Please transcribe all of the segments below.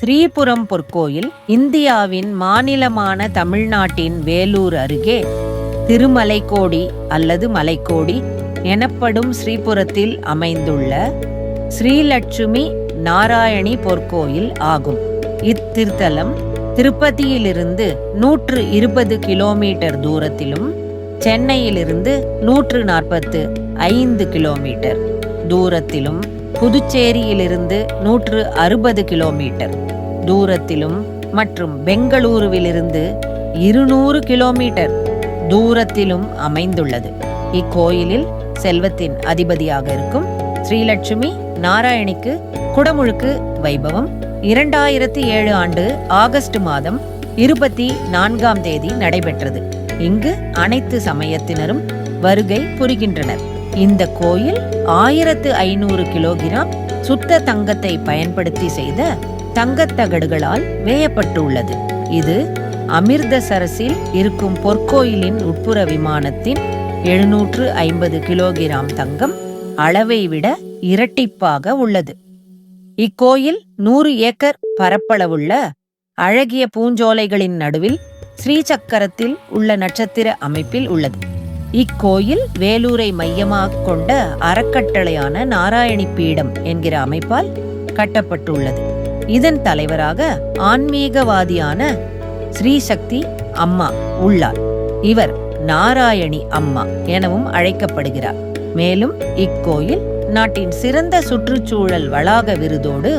ஸ்ரீபுரம் பொற்கோயில் இந்தியாவின் மாநிலமான தமிழ்நாட்டின் வேலூர் அருகே திருமலைக்கோடி அல்லது மலைக்கோடி எனப்படும் ஸ்ரீபுரத்தில் அமைந்துள்ள ஸ்ரீலட்சுமி நாராயணி பொற்கோயில் ஆகும். இத்திருத்தலம் திருப்பதியிலிருந்து நூற்று இருபது கிலோமீட்டர் தூரத்திலும் சென்னையிலிருந்து நூற்று நாற்பத்து ஐந்து கிலோமீட்டர் தூரத்திலும் புதுச்சேரியிலிருந்து நூற்று அறுபது கிலோமீட்டர். தூரத்திலும் மற்றும் பெங்களூருவிலிருந்து இருநூறு கிலோமீட்டர் தூரத்திலும் அமைந்துள்ளது. இக்கோயிலில் செல்வத்தின் அதிபதியாக இருக்கும் ஸ்ரீலட்சுமி நாராயணிக்கு குடமுழுக்கு வைபவம் இரண்டாயிரத்தி ஏழு ஆண்டு ஆகஸ்ட் மாதம் இருபத்தி நான்காம் தேதி நடைபெற்றது. இங்கு அனைத்து சமயத்தினரும் வருகை புரிகின்றனர். இந்த கோயில் ஆயிரத்து ஐநூறு கிலோகிராம் சுத்த தங்கத்தை பயன்படுத்தி செய்த தங்கத்தகடுகளால் வேயப்பட்டுள்ளது. இது அமிர்தசரஸில் இருக்கும் பொற்கோயிலின் உட்புற விமானத்தின் எழுநூற்று ஐம்பது கிலோகிராம் தங்கம் அளவை விட இரட்டிப்பாக உள்ளது. இக்கோயில் நூறு ஏக்கர் பரப்பளவுள்ள அழகிய பூஞ்சோலைகளின் நடுவில் ஸ்ரீசக்கரத்தில் உள்ள நட்சத்திர அமைப்பில் உள்ளது. இக்கோயில் வேலூரை மையமாக கொண்ட அறக்கட்டளையான நாராயணி பீடம் என்கிற அமைப்பால் கட்டப்பட்டுள்ளது. இதன் தலைவராக ஆன்மீகவாதியான ஸ்ரீசக்தி அம்மா உள்ளார். இவர் நாராயணி அம்மா எனவும் அழைக்கப்படுகிறார். மேலும் இக்கோயில் நாட்டின் சிறந்த சுற்றுச்சூழல் வளாக விருதோடு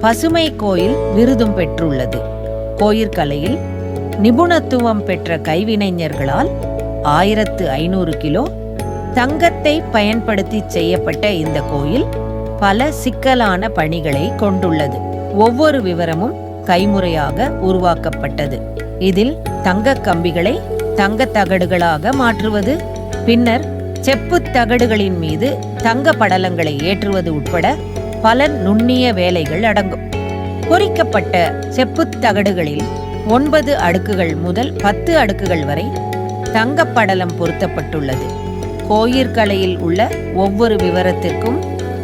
பசுமை கோயில் விருதும் பெற்றுள்ளது. கோயிற்கலையில் நிபுணத்துவம் பெற்ற கைவினைஞர்களால் ஆயிரத்து ஐநூறு கிலோ தங்கத்தை பயன்படுத்தி செய்யப்பட்ட இந்த கோயில் பல சிக்கலான பணிகளை கொண்டுள்ளது. ஒவ்வொரு விவரமும் கைமுறையாக உருவாக்கப்பட்டது. இதில் தங்க கம்பிகளை தங்க தகடுகளாக மாற்றுவது பின்னர் செப்பு தகடுகளின் மீது தங்க படலங்களை ஏற்றுவது உட்பட பல நுண்ணிய வேலைகள் அடங்கும். பொறிக்கப்பட்ட செப்பு தகடுகளில் ஒன்பது அடுக்குகள் முதல் பத்து அடுக்குகள் வரை தங்கப்படலம் பொருத்தப்பட்டுள்ளது. கோயிற்கலையில் உள்ள ஒவ்வொரு விவரத்திற்கும்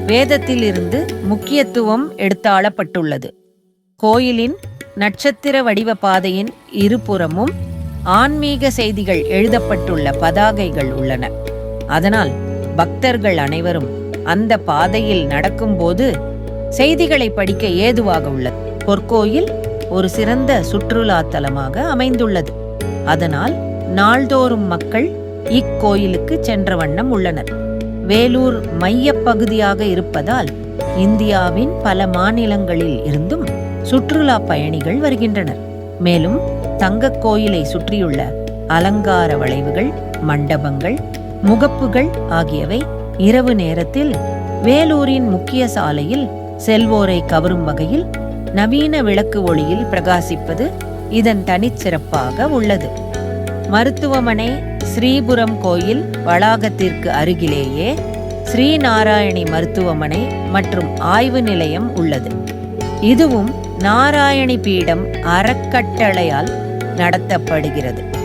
வேதத்தில் இருந்து முக்கியத்துவம் எடுத்தாளப்பட்டுள்ளது. கோயிலின் நட்சத்திர வடிவ பாதையின் இருபுறமும் ஆன்மீக செய்திகள் எழுதப்பட்டுள்ள பதாகைகள் உள்ளன. அதனால் பக்தர்கள் அனைவரும் அந்த பாதையில் நடக்கும்போது செய்திகளை படிக்க ஏதுவாக உள்ளது. பொற்கோயில் ஒரு சிறந்த சுற்றுலா தலமாக அமைந்துள்ளது. அதனால் நாள்தோறும் மக்கள் இக்கோயிலுக்கு சென்ற வண்ணம் உள்ளனர். வேலூர் மையப்பகுதியாக இருப்பதால் இந்தியாவின் பல மாநிலங்களில் இருந்தும் சுற்றுலா பயணிகள் வருகின்றனர். மேலும் தங்கக் கோயிலை சுற்றியுள்ள அலங்கார வளைவுகள் மண்டபங்கள் முகப்புகள் ஆகியவை இரவு நேரத்தில் வேலூரின் முக்கிய சாலையில் செல்வோரை கவரும் வகையில் நவீன விளக்கு ஒளியில் பிரகாசிப்பது இதன் தனிச்சிறப்பாக உள்ளது. மருத்துவமனை ஸ்ரீபுரம் கோயில் வளாகத்திற்கு அருகிலேயே ஸ்ரீநாராயணி மருத்துவமனை மற்றும் ஆய்வு நிலையம் உள்ளது. இதுவும் நாராயணி பீடம் அறக்கட்டளையால் நடத்தப்படுகிறது.